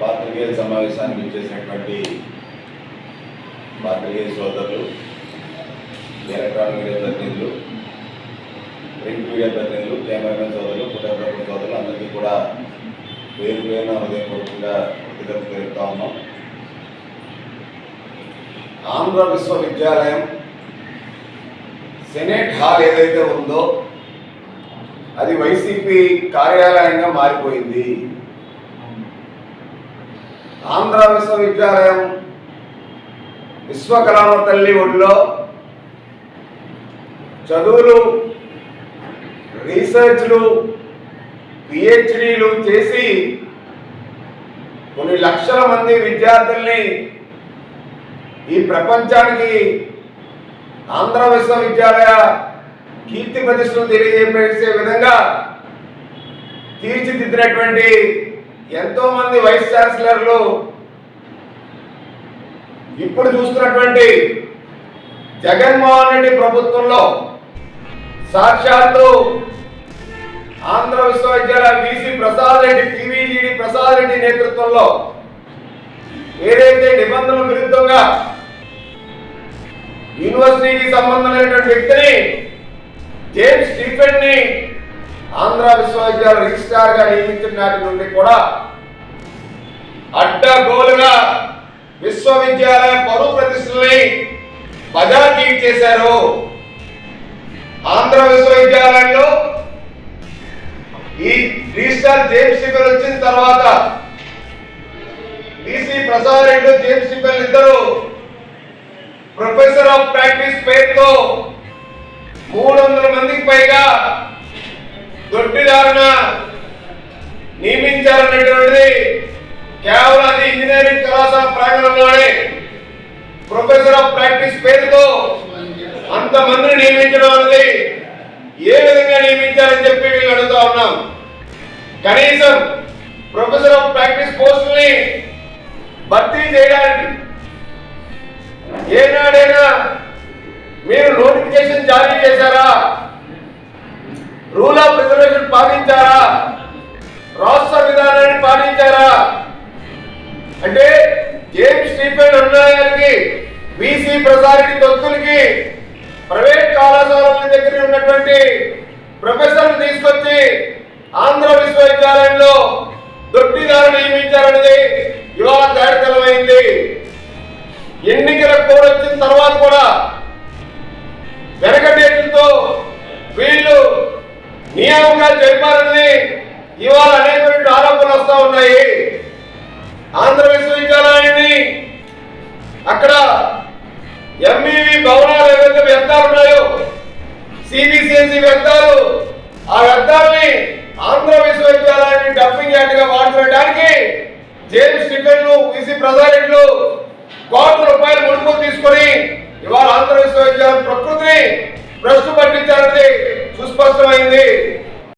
పాత్రికేయుల సమావేశానికి ఇచ్చేసినటువంటి పాత్రికేయ సోదరులు ఎలక్ట్రానిక్ మీడియా ప్రతినిధులు ప్రింట్ మీడియా ప్రతినిధులు కెమెరామెన్ సోదరులు ఫోటోగ్రాఫర్ సోదరులు అందరికీ కూడా పేరు పేరున హృదయపూర్వకంగా కృతజ్ఞత తెలుపుతా ఉన్నాం. ఆంధ్ర విశ్వవిద్యాలయం సెనేట్ హాల్ ఏదైతే ఉందో అది వైసీపీ కార్యాలయంగా మారిపోయింది. ఆంధ్ర విశ్వవిద్యాలయం విశ్వకలామ తల్లి ఒడిలో చదువులు రీసెర్చ్లు పిహెచ్డీలు చేసి కొన్ని లక్షల మంది విద్యార్థుల్ని ఈ ప్రపంచానికి ఆంధ్ర విశ్వవిద్యాలయ కీర్తి ప్రతిష్టలు తెలియజేసే విధంగా తీర్చిదిద్దినటువంటి ఎంతో మంది వైస్ ఛాన్సలర్లు ఇప్పుడు చూస్తున్నటువంటి జగన్మోహన్ రెడ్డి ప్రభుత్వంలో సాక్షాత్తు ఆంధ్ర విశ్వవిద్యాలయ బీసీ ప్రసాద్ రెడ్డి టీవీజీడి ప్రసాద్ రెడ్డి నేతృత్వంలో ఏదైతే నిబంధనల విరుద్ధంగా యూనివర్సిటీకి సంబంధం లేనటువంటి వ్యక్తిని జేమ్స్ స్టీఫెన్ని ఆంధ్ర విశ్వవిద్యాలయం రిజిస్ట్రార్గా నియమించిన నాటి నుండి కూడా అడ్డగోలుగా విశ్వవిద్యాలయ పరువు ప్రతిష్టల్ని బజార్కి చేశారు. ఆంధ్ర విశ్వవిద్యాలయంలో ఈ రిజిస్టార్ జేమ్స్ స్టీఫెన్ వచ్చిన తర్వాత BC Prasad Reddy James Stephen ఇద్దరు ప్రొఫెసర్ ఆఫ్ ప్రాక్టీస్ పేరుతో మూడు వందల మందికి పైగా నియమించాలనేటువంటిది కేవలం అది ఇంజనీరింగ్ కళాశాల ప్రాంగణంలోనే ప్రొఫెసర్ ఆఫ్ ప్రాక్టీస్ పేరుతో అంతమందిని నియమించడం అనేది ఏ విధంగా నియమించాలని చెప్పి వీళ్ళు అడుగుతా ఉన్నాం. కనీసం ప్రొఫెసర్ ఆఫ్ ప్రాక్టీస్ పోస్టుల్ని భర్తీ చేయడానికి ఏనాడైనా మీరు నోటిఫికేషన్ జారీ చేశారా? రూల్ ఆఫ్ రిజర్వేషన్ పాటించారా? విధానాన్ని పాటించారా అంటే జేమ్స్ స్టీఫెన్ ఉన్నాయానికి బీసీ ప్రసారిటి దొత్తులకి ప్రైవేట్ కళాశాలల దగ్గర ఉన్నటువంటి ప్రొఫెసర్ తీసుకొచ్చి ఆంధ్ర విశ్వవిద్యాలయంలో దొడ్డిదారు నియమించారనేది ఇవాళ తేడతెలమైంది ఎన్నికల కోడ్ వచ్చిన తర్వాత కూడా వెనకటేట్లతో వీళ్ళు నియామకాలు జరిపారని ఇవాళ అనేకమైన ఆరోపణలు వస్తూ ఉన్నాయి. ఆంధ్ర విశ్వవిద్యాలయాన్ని అక్కడ ఎంఈవి భవనాలు ఏవైతే వ్యర్థాలు ఉన్నాయో సిబిసిఎస్ఈ వ్యర్థాలు ఆ వ్యర్థాలని ఆంధ్ర విశ్వవిద్యాలయాన్ని డంపింగ్ యార్డ్గా మార్చడానికి జేమ్స్ స్టిఫెన్లు విసి ప్రజారెడ్లు కోట్ల రూపాయలు ముడుపులు తీసుకొని ఇవాళ ఆంధ్ర విశ్వవిద్యాలయం ప్రకృతిని ప్రశ్న పట్టించారని సుస్పష్టమైంది.